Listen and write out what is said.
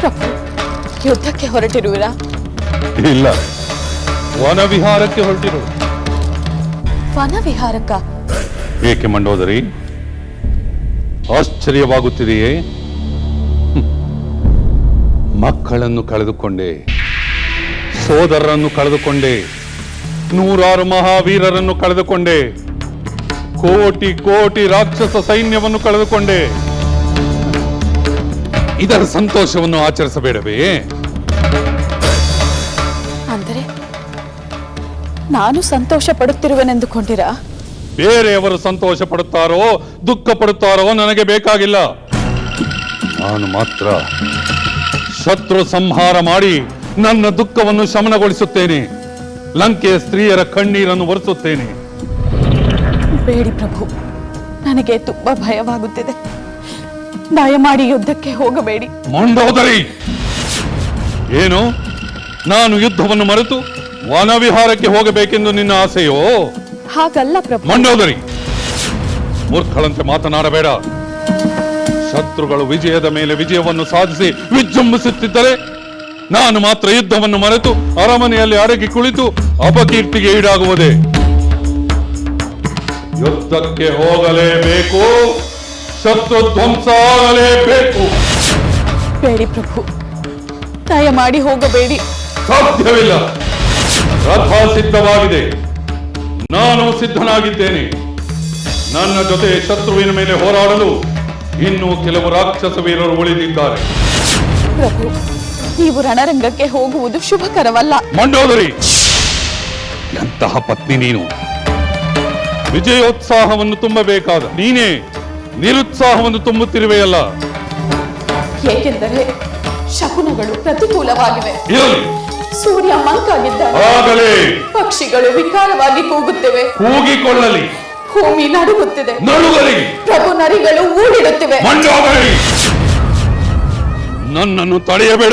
ಪ್ರಭು ಯುದ್ಧಕ್ಕೆ ಹೊರಟಿರುವಿರಾ? ಇಲ್ಲ. ವನವಿಹಾರಕ್ಕೆ ಹೊರಟಿರು ವನವಿಹಾರಕ್ಕ? ಏಕೆ ಮಂಡೋದರಿ? ಆಶ್ಚರ್ಯವಾಗುತ್ತಿದೆಯೇ? ಮಕ್ಕಳನ್ನು ಕಳೆದುಕೊಂಡೆ ಸೋದರರನ್ನು ಕಳೆದುಕೊಂಡೆ ನೂರಾರು ಮಹಾವೀರರನ್ನು ಕಳೆದುಕೊಂಡೆ ಕೋಟಿ ಕೋಟಿ ರಾಕ್ಷಸ ಸೈನ್ಯವನ್ನು ಕಳೆದುಕೊಂಡೆ. ಇದರ ಸಂತೋಷವನ್ನು ಆಚರಿಸಬೇಡವೇ? ಅಂದರೆ ನಾನು ಸಂತೋಷ ಪಡುತ್ತಿರುವೆನೆಂದುಕೊಂಡಿರಾ ಬೇರೆಯವರು ಸಂತೋಷ ಪಡುತ್ತಾರೋ ದುಃಖ ಪಡುತ್ತಾರೋ ನನಗೆ ಬೇಕಾಗಿಲ್ಲ. ನಾನು ಮಾತ್ರ ಶತ್ರು ಸಂಹಾರ ಮಾಡಿ ನನ್ನ ದುಃಖವನ್ನು ಶಮನಗೊಳಿಸುತ್ತೇನೆ. ಲಂಕೆಯ ಸ್ತ್ರೀಯರ ಕಣ್ಣೀರನ್ನು ಒರೆಸುತ್ತೇನೆ. ಬೇಡಿ ಪ್ರಭು ನನಗೆ ತುಂಬಾ ಭಯವಾಗುತ್ತಿದೆ. ದಯಮಾಡಿ ಯುದ್ಧಕ್ಕೆ ಹೋಗಬೇಡಿ. ಮಂಡೋದರಿ! ಏನು? ನಾನು ಯುದ್ಧವನ್ನು ಮರೆತು ವನವಿಹಾರಕ್ಕೆ ಹೋಗಬೇಕೆಂದು ನಿನ್ನ ಆಸೆಯೋ? ಹಾಗಲ್ಲ ಪ್ರಭು. ಮಂಡೋದರಿ! ಮೂರ್ಖಳಂತೆ ಮಾತನಾಡಬೇಡ. ಶತ್ರುಗಳು ವಿಜಯದ ಮೇಲೆ ವಿಜಯವನ್ನು ಸಾಧಿಸಿ ವಿಜೃಂಭಿಸುತ್ತಿದ್ದರೆ ನಾನು ಮಾತ್ರ ಯುದ್ಧವನ್ನು ಮರೆತು ಅರಮನೆಯಲ್ಲಿ ಅರಗಿ ಕುಳಿತು ಅಪಕೀರ್ತಿಗೆ ಈಡಾಗುವುದೇ. ಯುದ್ಧಕ್ಕೆ ಹೋಗಲೇಬೇಕು. ಶತ್ರು ಧ್ವಂಸ ಆಗಲೇಬೇಕು ಬೇಡಿ ಪ್ರಭು ದಯಮಾಡಿ ಹೋಗಬೇಡಿ. ಸಾಧ್ಯವಿಲ್ಲ. ರಥ ಸಿದ್ಧವಾಗಿದೆ. ನಾನು ಸಿದ್ಧನಾಗಿದ್ದೇನೆ. ನನ್ನ ಜೊತೆ ಶತ್ರುವಿನ ಮೇಲೆ ಹೋರಾಡಲು ಇನ್ನೂ ಕೆಲವು ರಾಕ್ಷಸ ವೀರರು ಉಳಿದಿದ್ದಾರೆ. ಪ್ರಭು ನೀವು ರಣರಂಗಕ್ಕೆ ಹೋಗುವುದು ಶುಭಕರವಲ್ಲ. ಮಂಡೋದರಿ ಎಂತಹ ಪತ್ನಿ ನೀನು? ವಿಜಯೋತ್ಸಾಹವನ್ನು ತುಂಬಬೇಕಾದ ನೀನೇ ನಿರುತ್ಸಾಹವನ್ನು ತುಂಬುತ್ತಿರುವೆಯಲ್ಲ. ಏಕೆಂದರೆ ಶಕುನಗಳು ಪ್ರತಿಕೂಲವಾಗಿವೆ. ಇರಲಿ. ಸೂರ್ಯ ಮಂಕಾಗಿದ್ದಾರೆ ಆಗಲೇ. ಪಕ್ಷಿಗಳು ವಿಕಾರವಾಗಿ ಕೂಗುತ್ತಿವೆ. ಕೂಗಿಕೊಳ್ಳಲಿ. ಭೂಮಿ ನಡುಗುತ್ತಿದೆ. ನಡುಗಲಿ. ಪ್ರಭು ನರಿಗಳು ಊಡಿಡುತ್ತಿವೆ ನನ್ನನ್ನು ತಡೆಯಬೇಡ.